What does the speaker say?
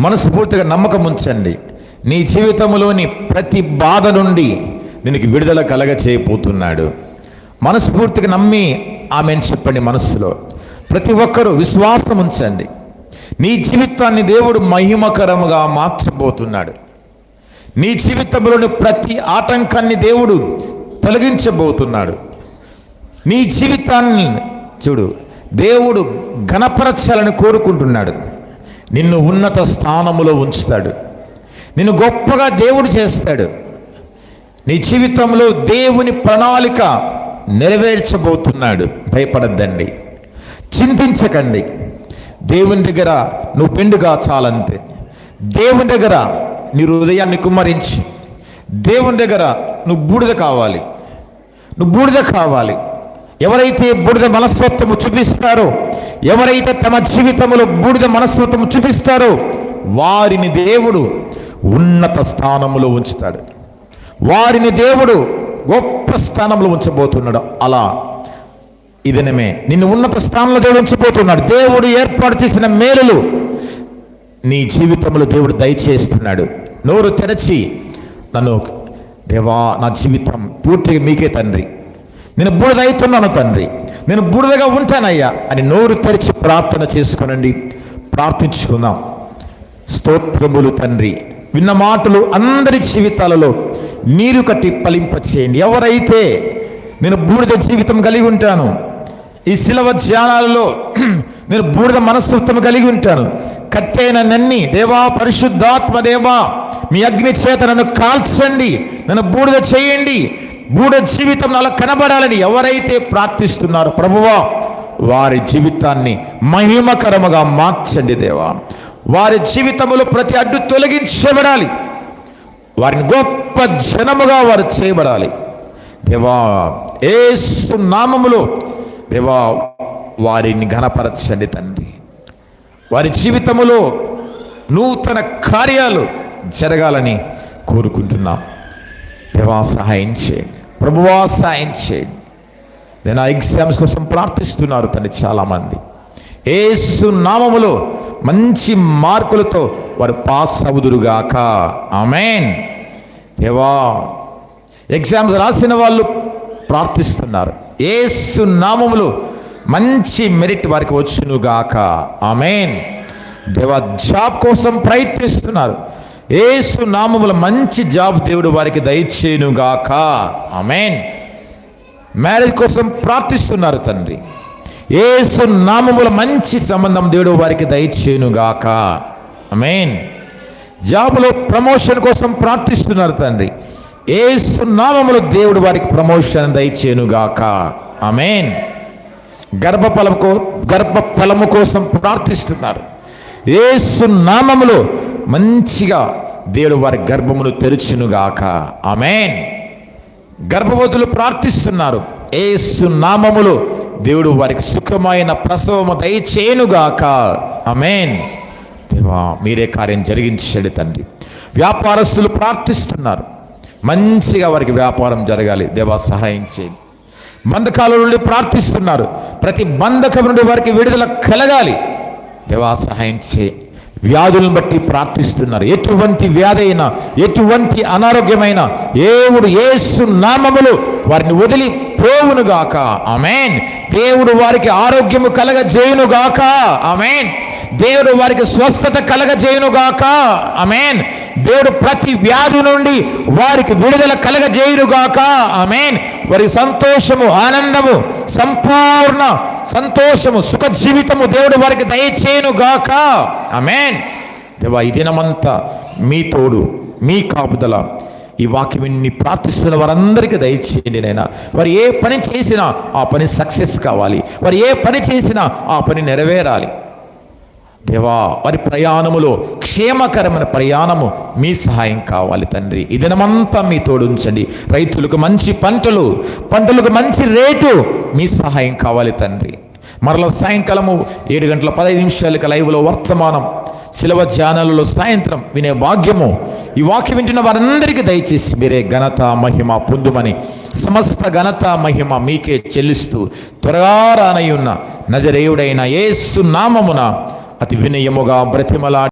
మనస్ఫూర్తిగా నమ్మకం ఉంచండి. నీ జీవితంలోని ప్రతి బాధ నుండి దీనికి విడుదల కలగ చేయబోతున్నాడు. మనస్ఫూర్తిగా నమ్మి ఆమెను చెప్పండి మనస్సులో. ప్రతి ఒక్కరూ విశ్వాసం ఉంచండి. నీ జీవితాన్ని దేవుడు మహిమకరముగా మార్చబోతున్నాడు. నీ జీవితంలోని ప్రతి ఆటంకాన్ని దేవుడు తొలగించబోతున్నాడు. నీ జీవితాన్ని చూడు దేవుడు ఘనపరచాలని కోరుకుంటున్నాడు. నిన్ను ఉన్నత స్థానములో ఉంచుతాడు. నిన్ను గొప్పగా దేవుడు చేస్తాడు. నీ జీవితంలో దేవుని ప్రణాళిక నెరవేర్చబోతున్నాడు. భయపడద్దండి. చింతించకండి. దేవుని దగ్గర నువ్వు పెండుగా చాలంతే. దేవుని దగ్గర నీ హృదయాన్ని కుమ్మరించి దేవుని దగ్గర నువ్వు బూడిద కావాలి. నువ్వు బూడిద కావాలి. ఎవరైతే బూడిద మనస్తత్వము చూపిస్తారో ఎవరైతే తమ జీవితంలో బూడిద మనస్తత్వము చూపిస్తారో వారిని దేవుడు ఉన్నత స్థానములో ఉంచుతాడు. వారిని దేవుడు గొప్ప స్థానంలో ఉంచబోతున్నాడు. అలా ఇదనమే నిన్ను ఉన్నత స్థానంలో దేవుడు ఉంచబోతున్నాడు. దేవుడు ఏర్పాటు చేసిన మేలులు నీ జీవితంలో దేవుడు దయచేస్తున్నాడు. నోరు తెరచి నన్ను దేవా నా జీవితం పూర్తిగా మీకే తండ్రి. నేను బూడిద అవుతున్నాను తండ్రి. నేను బూడిదగా ఉంటానయ్యా అని నోరు తెరిచి ప్రార్థన చేసుకునండి. ప్రార్థించుకుందాం. స్తోత్రములు తండ్రి. విన్న మాటలు అందరి జీవితాలలో నీరు కట్టి ఫలింప చేయండి ఎవరైతే నేను బూడిద జీవితం కలిగి ఉంటాను ఈ శిలవ ధ్యానాలలో నేను బూడిద మనస్తత్వం కలిగి ఉంటాను. కట్టైన నన్ని దేవా పరిశుద్ధాత్మ దేవా మీ అగ్ని చేత నన్ను కాల్చండి నన్ను బూడిద చేయండి. మూఢ జీవితం అలా కనబడాలని ఎవరైతే ప్రార్థిస్తున్నారో ప్రభువా వారి జీవితాన్ని మహిమకరముగా మార్చండి దేవా. వారి జీవితంలో ప్రతి అడ్డు తొలగించబడాలి. వారిని గొప్ప జనముగా వారు చేయబడాలి. దేవా ఏసు నామములో దేవా వారిని ఘనపరచండి తండ్రి. వారి జీవితములో నూతన కార్యాలు జరగాలని కోరుకుంటున్నాం. దేవా సహాయం చేయండి. ప్రభువా సాయం చేయండి. నేను ఆ ఎగ్జామ్స్ కోసం ప్రార్థిస్తున్నారు తను చాలామంది. ఏసు నామములో మంచి మార్కులతో వారు పాస్ అవుదురుగాక. ఆమెన్. దేవా ఎగ్జామ్స్ రాసిన వాళ్ళు ప్రార్థిస్తున్నారు. ఏసు నామములు మంచి మెరిట్ వారికి వచ్చునుగాక. ఆమెన్. దేవా జాబ్ కోసం ప్రయత్నిస్తున్నారు. ఏసు నామముల మంచి జాబ్ దేవుడు వారికి దయచేయునుగాక. ఆమెన్. మ్యారేజ్ కోసం ప్రార్థిస్తున్నారు తండ్రి. ఏసు నామముల మంచి సంబంధం దేవుడు వారికి దయచేయునుగాక. ఆమెన్. జాబులో ప్రమోషన్ కోసం ప్రార్థిస్తున్నారు తండ్రి. ఏసు నామములు దేవుడు వారికి ప్రమోషన్ దయచేయునుగాక. ఆమెన్. గర్భఫలం కో గర్భఫలము కోసం ప్రార్థిస్తున్నారు. ఏసు నామములో మంచిగా దేవుడు వారి గర్భమును తెరుచునుగాక. ఆమెన్. గర్భవతులు ప్రార్థిస్తున్నారు. ఏసు నామములు దేవుడు వారికి సుఖమైన ప్రసవము దయచేయునుగాక. అమేన్ దేవా మీరే కార్యం జరిగించండి తండ్రి. వ్యాపారస్తులు ప్రార్థిస్తున్నారు. మంచిగా వారికి వ్యాపారం జరగాలి. దేవా సహాయం చేయండి. బంధకాల నుండి ప్రార్థిస్తున్నారు. ప్రతి బంధకం నుండి వారికి విడుదల కలగాలి. దేవా సహాయం చేయండి. వ్యాధులను బట్టి ప్రార్థిస్తున్నారు. ఎటువంటి వ్యాధి అయినా ఎటువంటి అనారోగ్యమైన ఏవుడు ఏసు నామములు వారిని వదిలి పోవునుగాక ఆమెన్. దేవుడు వారికి ఆరోగ్యము కలగజేయునుగాక ఆమెన్. దేవుడు వారికి స్వస్థత కలగజేయునుగాక ఆమెన్. దేవుడు ప్రతి వ్యాధి నుండి వారికి విడుదల కలగజేయునుగాక ఆమెన్. వారి సంతోషము ఆనందము సంపూర్ణ సంతోషము సుఖ జీవితము దేవుడు వారికి దయచేయునుగాక. ఆమెన్. దేవా ఈ దినమంతా మీ తోడు మీ కాపుదల ఈ వాక్యం ప్రార్థిస్తున్న వారందరికీ దయచేయండి నైనా వారు ఏ పని చేసినా ఆ పని సక్సెస్ కావాలి. వారు ఏ పని చేసినా ఆ పని నెరవేరాలి. దేవా వారి ప్రయాణములో క్షేమకరమైన ప్రయాణము మీ సహాయం కావాలి తండ్రి. ఈ దినమంతా మీ తోడుంచండి రైతులకు మంచి పంటలు పంటలకు మంచి రేటు మీ సహాయం కావాలి తండ్రి. మరల సాయంకాలము ఏడు గంటల పదహైదు నిమిషాలకి లైవ్లో వర్తమానం. శిలవ ధ్యానాలలో సాయంత్రం వినే భాగ్యము. ఈ వాక్యం వింటున్న వారందరికీ దయచేసి మీరే ఘనత మహిమ పొందుమని సమస్త ఘనత మహిమ మీకే చెల్లిస్తూ త్వరగా రానయ్యున్న నజరేయుడైన ఏసు నామమున అతి వినయముగా బ్రతిమలా